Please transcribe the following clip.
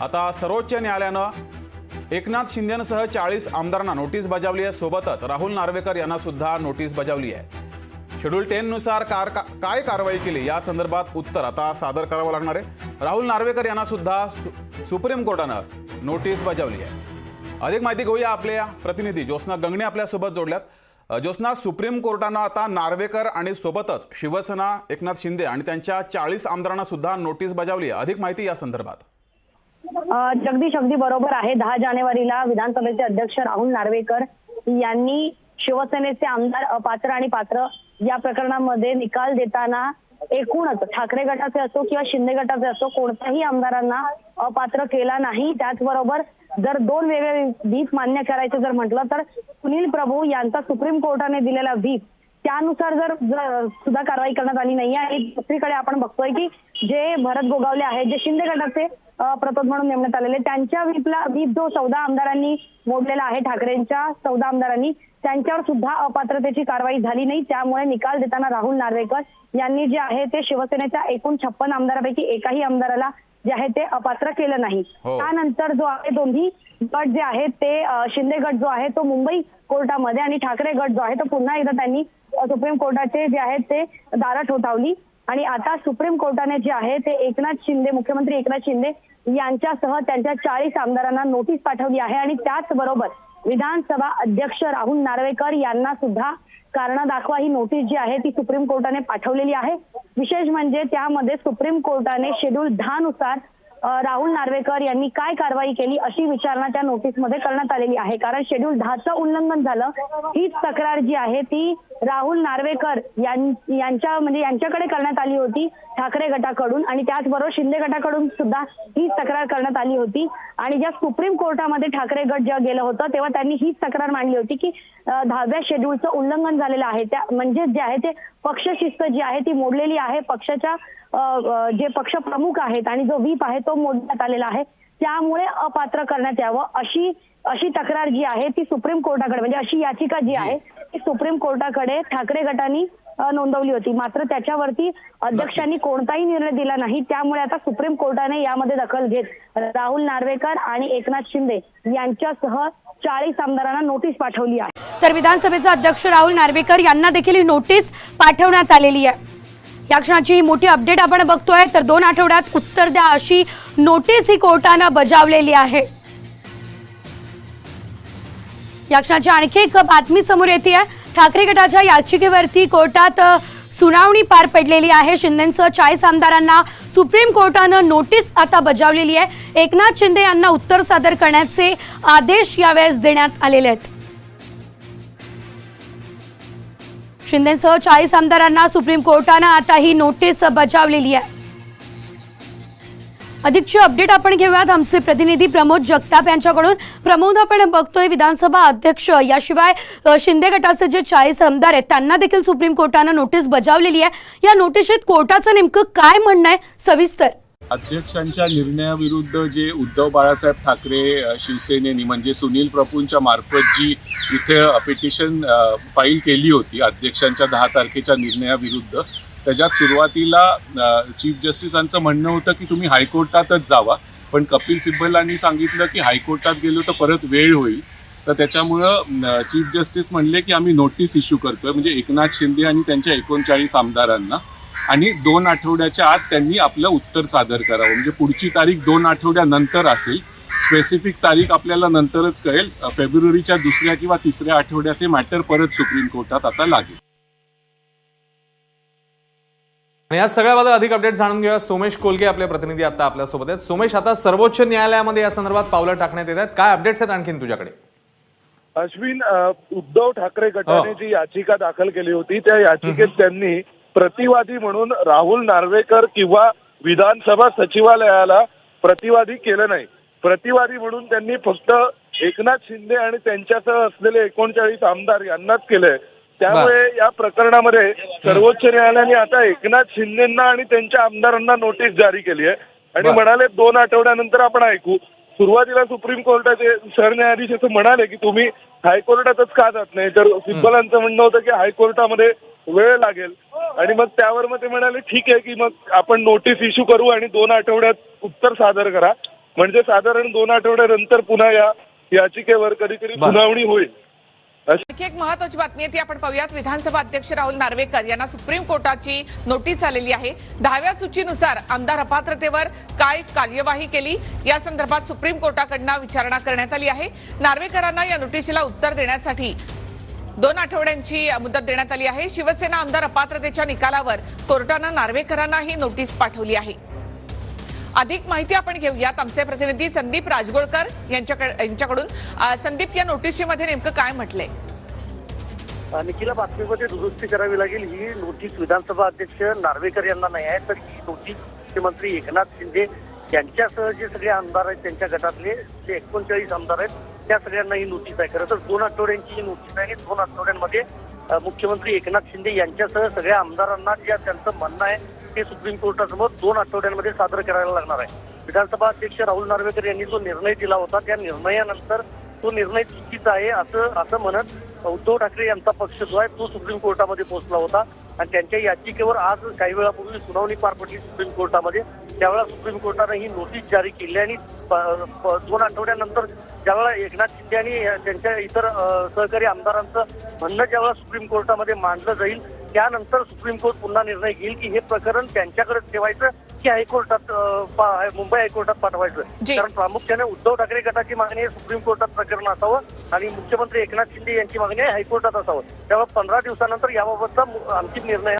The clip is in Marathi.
आता सर्वोच्च न्यायालयानं एकनाथ शिंदेसह चाळीस आमदारांना नोटीस बजावली आहे. सोबतच राहुल नार्वेकर यांना सुद्धा नोटीस बजावली आहे. शेड्यूल टेननुसार कार का- काय कारवाई केली? या संदर्भात उत्तर आता सादर करावं लागणार आहे. राहुल नार्वेकर यांना सुद्धा सु- सुप्रीम कोर्टानं नोटीस बजावली आहे. अधिक माहिती घेऊया आपल्या प्रतिनिधी ज्योत्ना गंगणे आपल्यासोबत जोडल्यात. ज्योत्ना सुप्रीम कोर्टानं आता नार्वेकर आणि सोबतच शिवसेना एकनाथ शिंदे आणि त्यांच्या चाळीस आमदारांना सुद्धा नोटीस बजावली आहे. अधिक माहिती या संदर्भात. जगदीश अगदी बरोबर आहे. दहा जानेवारीला विधानसभेचे अध्यक्ष राहुल नार्वेकर यांनी शिवसेनेचे आमदार अपात्र आणि पात्र या प्रकरणामध्ये निकाल देताना एकूणच ठाकरे गटाचे असो किंवा शिंदे गटाचे असो कोणत्याही आमदारांना अपात्र केला नाही. त्याचबरोबर जर दोन वेगळे व्हीप मान्य करायचं जर म्हटलं तर सुनील प्रभू यांचा सुप्रीम कोर्टाने दिलेला व्हीप त्यानुसार जर सुद्धा कारवाई करण्यात आली नाहीये. आणि दुसरीकडे आपण बघतोय की जे भरत गोगावले आहेत जे शिंदे गटाचे प्रतोद म्हणून नेमण्यात आलेले. त्यांच्या व्हीपला व्हीप जो चौदा आमदारांनी मोडलेला आहे ठाकरेंच्या चौदा आमदारांनी त्यांच्यावर सुद्धा अपात्रतेची कारवाई झाली नाही. त्यामुळे निकाल देताना राहुल नार्वेकर यांनी जे आहे ते शिवसेनेच्या एकूण छप्पन आमदारापैकी एकाही आमदाराला जे आहे ते अपात्र केलं नाही. हो. त्यानंतर जो आहे दोन्ही गट जे आहेत ते शिंदे गट जो आहे तो मुंबई कोर्टामध्ये आणि ठाकरे गट जो आहे तो पुन्हा एकदा त्यांनी सुप्रीम कोर्टाचे जे आहेत ते दारं ठोठावली. आणि आता सुप्रीम कोर्टाने जे आहे ते एकनाथ शिंदे मुख्यमंत्री एकनाथ शिंदे यांच्यासह त्यांच्या चाळीस आमदारांना नोटीस पाठवली आहे. आणि त्याचबरोबर विधानसभा अध्यक्ष राहुल नार्वेकर यांना सुद्धा कारण दाखवा ही नोटीस जी आहे ती सुप्रीम कोर्टाने पाठवलेली आहे. विशेष म्हणजे त्यामध्ये सुप्रीम कोर्टाने शेड्यूल दहा नुसार राहुल नार्वेकर यांनी काय कारवाई केली अशी विचारणा त्या नोटीसमध्ये करण्यात आलेली आहे. कारण शेड्यूल दहाचं उल्लंघन झालं. हीच तक्रार जी आहे ती राहुल नार्वेकर यां- यांच्या म्हणजे यांच्याकडे करण्यात आली होती ठाकरे गटाकडून आणि त्याचबरोबर शिंदे गटाकडून सुद्धा हीच तक्रार करण्यात आली होती. आणि ज्या सुप्रीम कोर्टामध्ये ठाकरे गट जेव्हा गेलं होतं तेव्हा त्यांनी हीच तक्रार मांडली होती की दहाव्या शेड्यूलचं उल्लंघन झालेलं आहे. त्या म्हणजे जे आहे ते पक्षशिस्त जी आहे ती मोडलेली आहे. पक्षाच्या जे पक्ष प्रमुख आहेत आणि जो व्हीप आहे तो मोडण्यात आलेला आहे. त्यामुळे अपात्र करण्यात यावं. अशी अशी तक्रार जी आहे ती सुप्रीम कोर्टाकडे म्हणजे अशी याचिका जी आहे ती सुप्रीम कोर्टाकडे ठाकरे गटाने नोंदवली होती. मात्र त्याच्यावरती अध्यक्षांनी कोणताही निर्णय दिला नाही. त्यामुळे आता सुप्रीम कोर्टाने यामध्ये दखल घेत राहुल नार्वेकर आणि एकनाथ शिंदे यांच्यासह चाळीस आमदारांना नोटीस पाठवली आहे. तर विधानसभेचे अध्यक्ष राहुल नार्वेकर यांना देखील ही नोटीस पाठवण्यात आलेली आहे. या क्षणाची ही मोठी अपडेट आपण बघतोय. तर दोन आठवड्यात उत्तर द्या अशी नोटीस ही कोर्टानं बजावलेली आहे. या क्षणाची आणखी एक बातमी समोर येते आहे ठाकरे गटाच्या याचिकेवरती कोर्टात सुनावणी पार पडलेली आहे. शिंदेचं चाळीस आमदारांना सुप्रीम कोर्टानं नोटीस आता बजावलेली आहे. एकनाथ शिंदे यांना उत्तर सादर करण्याचे आदेश यावेळेस देण्यात आलेले आहेत. शिंदेसह चाळीस आमदारांना सुप्रीम कोर्टानं आता ही नोटीस बजावलेली आहे. अधिकची अपडेट आपण घेऊयात. आमचे प्रतिनिधी प्रमोद जगताप यांच्याकडून. प्रमोद आपण बघतोय विधानसभा अध्यक्ष याशिवाय शिंदे गटाचे जे चाळीस आमदार आहेत त्यांना देखील सुप्रीम कोर्टानं नोटीस बजावलेली आहे. या नोटिशीत कोर्टाचं नेमकं काय म्हणणं आहे? सविस्तर. अध्यक्षांच्या निर्णयाविरुद्ध जे उद्धव बाळासाहेब ठाकरे शिवसेनेने शिवसेनेनी म्हणजे सुनील प्रभूंच्या मार्फत जी इथे पिटिशन फाईल केली होती अध्यक्षांच्या दहा तारखेच्या निर्णयाविरुद्ध त्याच्यात सुरुवातीला चीफ जस्टिसांचं म्हणणं होतं की तुम्ही हायकोर्टातच जावा. पण कपिल सिब्बलांनी सांगितलं की हायकोर्टात गेलो तर परत वेळ होईल. तर त्याच्यामुळं चीफ जस्टिस म्हणले की आम्ही नोटीस इश्यू करतोय. म्हणजे एकनाथ शिंदे आणि त्यांच्या एकोणचाळीस आमदारांना. आणि दोन आठवड्याच्या आत त्यांनी आपलं उत्तर सादर करावं. म्हणजे पुढची तारीख दोन आठवड्यानंतर असेल. स्पेसिफिक तारीख आपल्याला नंतरच कळेल. फेब्रुवारीच्या दुसऱ्या किंवा तिसऱ्या आठवड्यात हे मॅटर परत सुप्रीम कोर्टात आता लागेल. आणि या सगळ्याबद्दल अधिक अपडेट जाणून घेऊया. सोमेश कोलगे आपले प्रतिनिधी आता आपल्यासोबत आहेत. सोमेश आता सर्वोच्च न्यायालयामध्ये या संदर्भात पावलं टाकण्यात येत आहेत. काय अपडेट्स आहेत आणखीन तुझ्याकडे? अश्विन उद्धव ठाकरे गटाने हो. जी याचिका दाखल केली होती त्या याचिकेत त्यांनी प्रतिवादी म्हणून राहुल नार्वेकर किंवा विधानसभा सचिवालयाला प्रतिवादी केलं नाही. प्रतिवादी म्हणून त्यांनी फक्त एकनाथ शिंदे आणि त्यांच्यासह असलेले एकोणचाळीस आमदार यांनाच केलंय. त्यामुळे या प्रकरणामध्ये सर्वोच्च न्यायालयाने आता एकनाथ शिंदेना आणि त्यांच्या आमदारांना नोटीस जारी केली आहे आणि. म्हणाले दोन आठवड्यानंतर आपण ऐकू. सुरुवातीला सुप्रीम कोर्टाचे सरन्यायाधीश असं म्हणाले की तुम्ही हायकोर्टातच का जात नाही? तर सिब्बलांचं म्हणणं होतं की हायकोर्टामध्ये वेळ लागेल. आणि मग त्यावर मग ते म्हणाले ठीक आहे की मग आपण नोटीस इश्यू करू आणि दोन आठवड्यात उत्तर सादर करा. म्हणजे साधारण दोन आठवड्यानंतर पुन्हा या याचिकेवर कधीतरी. सुनावणी होईल. आणखी एक महत्वाची बातमी आहे ती आपण पाहूयात. विधानसभा अध्यक्ष राहुल नार्वेकर यांना सुप्रीम कोर्टाची नोटीस आलेली आहे. दहाव्या सूचीनुसार आमदार अपात्रतेवर काय कार्यवाही केली? या संदर्भात सुप्रीम कोर्टाकडनं विचारणा करण्यात आली आहे. नार्वेकरांना या नोटीसीला उत्तर देण्यासाठी दोन आठवड्यांची मुदत देण्यात आली आहे. शिवसेना आमदार अपात्रतेच्या निकालावर कोर्टानं नार्वेकरांना ही नोटीस पाठवली आहे. अधिक माहिती आपण घेऊयात. आमचे प्रतिनिधी संदीप राजगोळकर यांच्याकडून संदीप या नोटीसीमध्ये नेमकं काय म्हटलंय? निखिला बातमीमध्ये दुरुस्ती करावी लागेल. ही नोटीस विधानसभा अध्यक्ष नार्वेकर यांना नाही आहे तर ही नोटीस मुख्यमंत्री एकनाथ शिंदे यांच्यासह जे सगळे आमदार आहेत त्यांच्या गटातले जे एकोणचाळीस आमदार आहेत त्या सगळ्यांना ही नोटीस आहे. खरं तर दोन आठवड्यांची ही नोटीस आहे. आणि दोन आठवड्यांमध्ये मुख्यमंत्री एकनाथ शिंदे यांच्यासह सगळ्या आमदारांना जे त्यांचं म्हणणं आहे ते सुप्रीम कोर्टासमोर दोन आठवड्यांमध्ये सादर करायला लागणार आहे. विधानसभा अध्यक्ष राहुल नार्वेकर यांनी जो निर्णय दिला होता त्या निर्णयानंतर तो निर्णय चुकीचा आहे असं असं म्हणत उद्धव ठाकरे यांचा पक्ष जो आहे तो सुप्रीम कोर्टामध्ये पोहोचला होता. आणि त्यांच्या याचिकेवर आज काही वेळापूर्वी सुनावणी पार पडली सुप्रीम कोर्टामध्ये. त्यावेळेला सुप्रीम कोर्टानं ही नोटीस जारी केली आणि प- प- दोन आठवड्यानंतर ज्यावेळेला एकनाथ शिंदे आणि त्यांच्या इतर सहकारी आमदारांचं म्हणणं ज्यावेळेला सुप्रीम कोर्टामध्ये मांडलं जाईल त्यानंतर सुप्रीम कोर्ट पुन्हा निर्णय घेईल की हे प्रकरण त्यांच्याकडे ठेवायचं की हायकोर्टात मुंबई हायकोर्टात पाठवायचं. कारण प्रामुख्याने उद्धव ठाकरे गटाची मागणी आहे सुप्रीम कोर्टात प्रकरण असावं आणि मुख्यमंत्री एकनाथ शिंदे यांची मागणी आहे हायकोर्टात असावं त्यामुळे पंधरा दिवसानंतर याबाबतचा अंतिम निर्णय